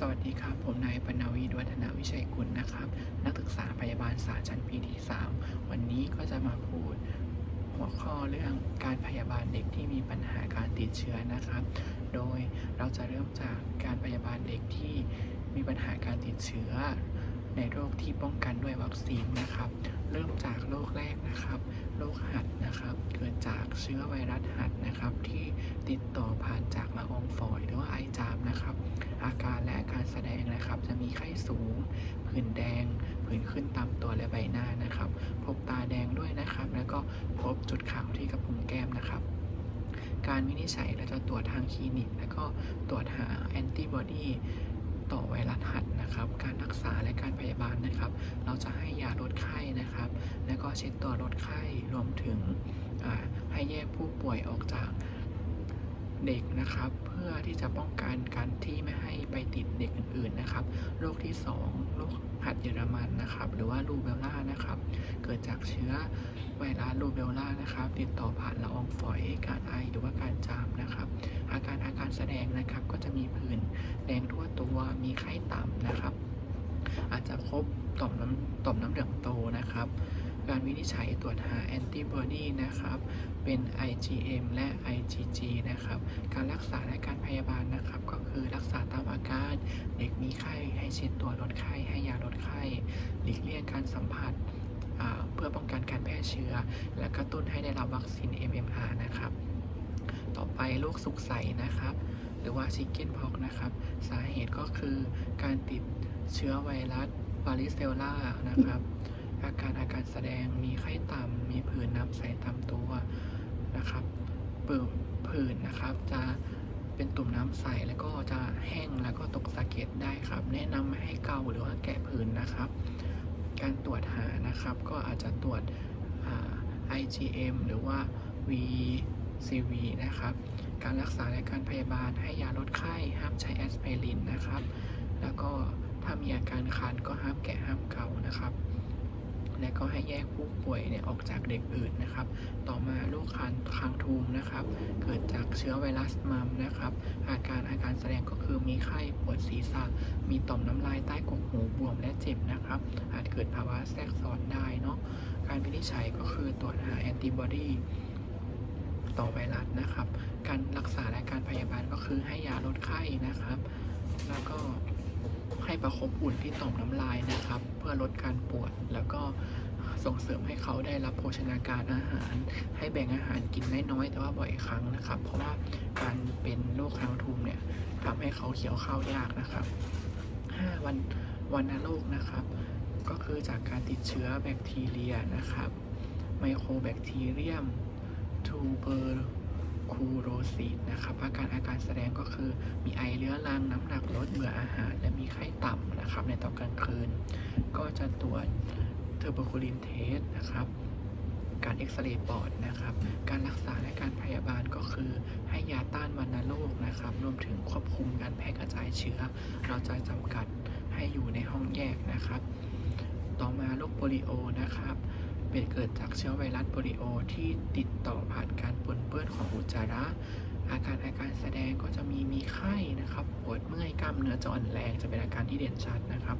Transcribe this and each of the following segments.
สวัสดีครับ ผมนายปนาวีดวัฒนาวิชัยกุลนะครับ นักศึกษาพยาบาลศาสตร์ชั้นปีที่ 3 วันนี้ก็จะมาพูดหัวข้อเรื่องการพยาบาลเด็กที่มีปัญหาการติดเชื้อนะครับ โดยเราจะเริ่มจากการพยาบาลเด็กที่มีปัญหาการติดเชื้อ ในโรคที่ป้องกันด้วยวัคซีนนะครับ เริ่มจากโรคแรกนะครับ โรคหัดนะครับ เกิดจากเชื้อไวรัสหัดนะครับ ที่ติดต่อผ่านจากละอองฝอยหรือว่าไอจามนะครับ อาการและการแสดงนะครับ จะมีไข้สูงผื่นแดงผื่นขึ้นตามตัวและใบหน้านะครับ พบตาแดงด้วยนะครับ แล้วก็พบจุดขาวที่กระพุ้งแก้มนะครับการวินิจฉัยเราจะตรวจทางคลินิก แล้วก็ตรวจหาแอนติบอดีต่อไวรัสหัดนะครับ การรักษาและการพยาบาลนะครับ เราจะ ก็เช็ดตัวลดไข้รวมถึงให้แยกผู้ป่วยออกจากเด็กนะครับ เพื่อที่จะป้องกันการที่ไม่ให้ไปติดเด็กอื่นๆนะครับโรคที่ 2โรคหัดเยอรมันนะครับ หรือว่ารูเบลล่านะครับ เกิดจากเชื้อไวรัสรูเบลล่านะครับ ติดต่อผ่านละอองฝอยการไอหรือว่าการจามนะครับ อาการอาการแสดงนะครับก็จะมีผื่นแดงทั่วตัวมีไข้ต่ำนะครับ อาจจะพบต่อมน้ำต่อมน้ำเหลืองโตนะครับ การวินิจฉัยตรวจหาแอนติบอดีนะครับ เป็น IgM และ IgG นะครับ การรักษาและการพยาบาลนะครับ ก็คือรักษาตามอาการ เด็กมีไข้ให้เช็ดตัวลดไข้ ให้ยาลดไข้ หลีกเลี่ยงการสัมผัสเพื่อป้องกันการแพร่เชื้อ และกระตุ้นให้ได้รับวัคซีน MMR นะครับ ต่อไปโรคสุกใสนะครับ หรือว่าชิคเก้นพ็อกนะครับ สาเหตุก็คือการติดเชื้อไวรัสวาริเซลล่านะครับ อาการอาการแสดงมีไข้ต่ำมีผื่นน้ำใสตามตัวนะครับเปิดผื่นนะครับ จะเป็นตุ่มน้ำใสแล้วก็จะแห้งแล้วก็ตกสะเก็ดได้ครับ แนะนำให้เกาหรือว่าแกะผื่นนะครับ การตรวจหานะครับก็อาจจะตรวจ IgM หรือว่า VCV นะครับ การรักษาและการพยาบาลให้ยาลดไข้ห้ามใช้แอสไพรินนะครับ แล้วก็ถ้ามีอาการคันก็ห้ามแกะห้ามเกานะครับ และก็ให้แยกผู้ป่วยเนี่ยออกจากเด็กอื่นนะครับ ต่อมาโรคคันคางทูมนะครับ เกิดจากเชื้อไวรัสมัมนะครับ อาการอาการแสดงก็คือมีไข้ปวดศีรษะ มีต่อมน้ำลายใต้กกหูบวมและเจ็บนะครับ อาจเกิดภาวะแทรกซ้อนได้เนาะ การวินิจฉัยก็คือตรวจหาแอนติบอดีต่อไวรัสนะครับ การรักษาและการพยาบาลก็คือให้ยาลดไข้นะครับ แล้วก็ ให้ประคบอุ่นที่ต่อมน้ำลายนะครับ เพื่อลดการปวด แล้วก็ส่งเสริมให้เขาได้รับโภชนาการอาหาร ให้แบ่งอาหารกินน้อยๆแต่ว่าบ่อยครั้งนะครับ เพราะว่าการเป็นโรคคางทูมเนี่ยทำให้เขาเคี้ยวข้าวยากนะครับ5วันวันโรคนะครับ ก็คือจากการติดเชื้อแบคทีเรียนะครับ ไมโครแบคทีเรียมทูเบอร์คูโรซิสนะครับอาการอาการแสดงก็คือมีไอเรื้อรังน้ำหนักลดเบื่ออาหาร ไข้ต่ำนะครับ ในตอนกลางคืน ก็จะตรวจเทอร์โบคูลินเทสนะครับ การเอ็กซเรย์ปอดนะครับ การรักษาและการพยาบาลก็คือให้ยาต้านวัณโรคนะครับ รวมถึงควบคุมการแพร่กระจายเชื้อ เราจะจำกัดให้อยู่ในห้องแยกนะครับ ต่อมาโรคโปลิโอนะครับเป็นเกิดจากเชื้อไวรัสโปลิโอที่ติดต่อผ่านการปนเปื้อนของอุจจาระ อาการอาการแสดงก็จะมีมีไข้นะครับปวดเมื่อยกล้ามเนื้อจะอ่อนแรงจะเป็นอาการที่เด่นชัดนะครับ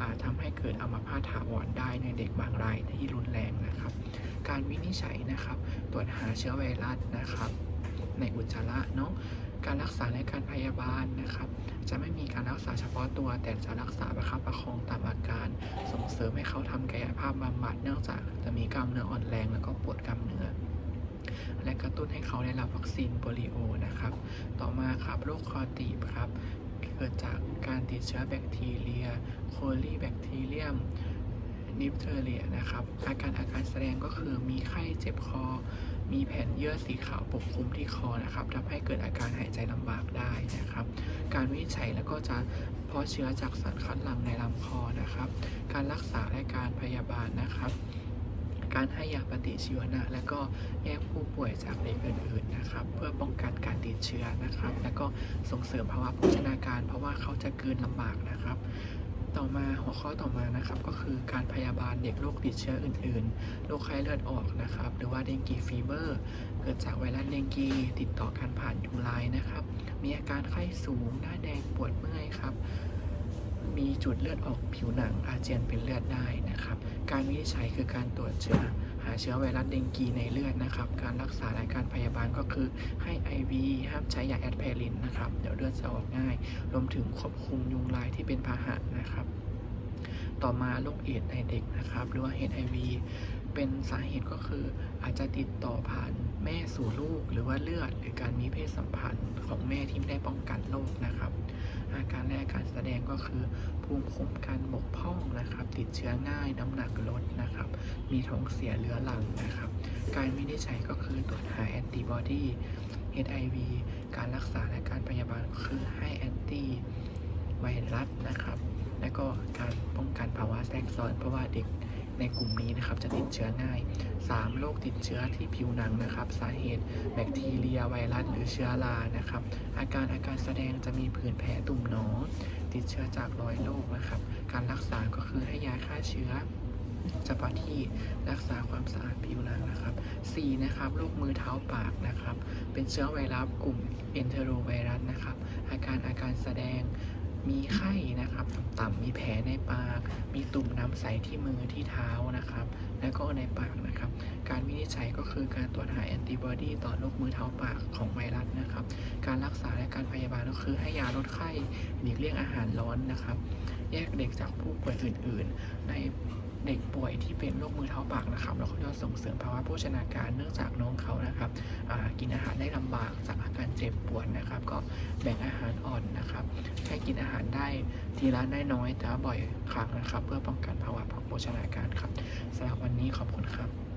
อาจทำให้เกิดอัมพาตถาวรได้ในเด็กบางรายที่รุนแรงนะครับ การวินิจฉัยนะครับ ตรวจหาเชื้อไวรัสนะครับ ในอุจจาระเนาะการรักษาและการพยาบาลนะครับ จะไม่มีการรักษาเฉพาะตัว แต่จะรักษาประคับประคองตามอาการ ส่งเสริมให้เขาทำกายภาพบำบัดเนื่องจากจะมีกล้ามเนื้ออ่อนแรง แล้วก็ปวดกล้ามเนื้อ และกระตุ้นให้เขาได้รับวัคซีนโปลิโอนะครับ ต่อมาครับโรคคอตีบครับ เกิดจากการติดเชื้อแบคทีเรีย โคลีแบคทีเรียมนิปเทอเรียนะครับ อาการอาการแสดงก็คือมีไข้เจ็บคอ มีแผ่นเยื่อสีขาวปกคลุมที่คอนะครับทำให้เกิดอาการหายใจลำบากได้นะครับ การวิจัยแล้วก็จะเพาะเชื้อจากสารคัดหลั่งในลำคอนะครับ การรักษาและการพยาบาลนะครับ การให้ยาปฏิชีวนะ และก็แยกผู้ป่วยจากเด็กอื่นๆนะครับ เพื่อป้องกันการติดเชื้อนะครับ และก็ส่งเสริมภาวะโภชนาการ เพราะว่าเขาจะกลืนลำบากนะครับต่อมาหัวข้อต่อมานะครับก็คือการพยาบาลเด็กโรคติดเชื้ออื่นๆ โรคไข้เลือดออกนะครับ หรือว่าเดงกีฟีเวอร์ เกิดจากไวรัสเดงกีติดต่อการผ่านยุงลายนะครับ มีอาการไข้สูง หน้าแดงปวดเมื่อยครับ มีจุดเลือดออกผิวหนังอาเจียนเป็นเลือดได้นะครับ การวินิจฉัยคือการตรวจเชื้อหาเชื้อไวรัสเดงกีในเลือดนะครับ การรักษาและการพยาบาลก็คือให้ IV ห้ามใช้ยาแอดเพรินนะครับ เดี๋ยวเลือดจะออกง่าย รวมถึงควบคุมยุงลายที่เป็นพาหะนะครับ ต่อมาโรคเอดส์ในเด็กนะครับ หรือว่า HIV เป็นสาเหตุก็คืออาจจะติดต่อผ่านแม่สู่ลูก หรือว่าเลือด หรือการมีเพศสัมพันธ์ของแม่ที่ไม่ได้ป้องกันโรคนะครับ อาการและอาการแสดงก็คือ ภูมิคุ้มกันบกพร่องนะครับ ติดเชื้อง่ายน้ำหนักลดนะครับ มีท้องเสียเรื้อรังนะครับ การวินิจฉัยก็คือตรวจหาแอนติบอดี HIV การรักษาและการพยาบาลคือให้แอนตี้ไวรัสนะครับ และก็การป้องกันภาวะแทรกซ้อนเพราะว่าเด็ก ในกลุ่มนี้นะครับจะติดเชื้อง่าย 3. โรคติดเชื้อที่ผิวหนังนะครับ สาเหตุแบคทีเรียไวรัสหรือเชื้อรานะครับ อาการอาการแสดงจะมีผื่นแพ้ตุ่มหนอง ติดเชื้อจากรอยโรคนะครับ การรักษาก็คือให้ยาฆ่าเชื้อเฉพาะที่รักษาความสะอาดผิวหนังนะครับ 4. นะครับโรคมือเท้าปากนะครับ เป็นเชื้อไวรัสกลุ่มเอนเทโรไวรัสนะครับ อาการอาการแสดง มีไข้นะครับต่ำๆมีแผลในปาก มีตุ่มน้ำใสที่มือที่เท้านะครับ แล้วก็ในปากนะครับ การวินิจฉัยก็คือการตรวจหาแอนติบอดีต่อโรคมือเท้าปากของไวรัสนะครับ การรักษาและการพยาบาลก็คือให้ยาลดไข้หลีกเลี่ยงอาหารร้อนนะครับ แยกเด็กจากผู้ป่วยอื่น ๆ ในเด็กป่วยที่เป็นโรคมือเท้าปากนะครับเราก็จะส่งเสริมภาวะโภชนาการเนื่องจากน้องเขานะครับกินอาหารได้ลำบากจาก เจ็บปวดนะครับ ก็แบ่งอาหารอ่อนนะครับแค่กินอาหารได้ทีละน้อยแต่บ่อยครั้งนะครับ เพื่อป้องกันภาวะโภชนาการครับสำหรับวันนี้ขอบคุณครับ